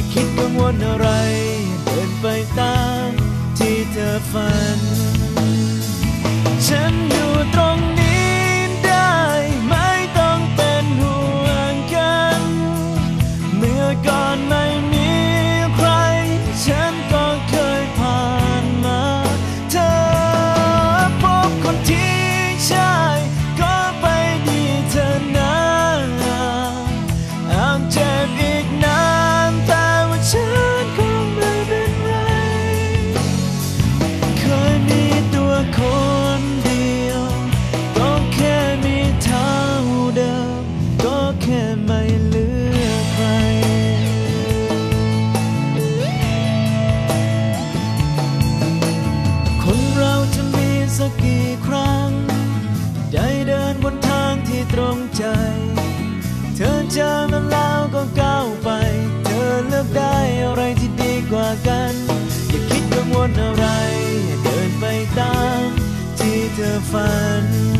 อย่าคิดกังวลอะไร เดินไปตามที่เธอฝัน ฉันอยู่ตรงนี้ ใจ เธอเจอมันแล้วก็ก้าวไป เธอเลือกได้อะไรที่ดีกว่ากัน อย่าคิดกังวลอะไร เดินไปตามที่เธอฝัน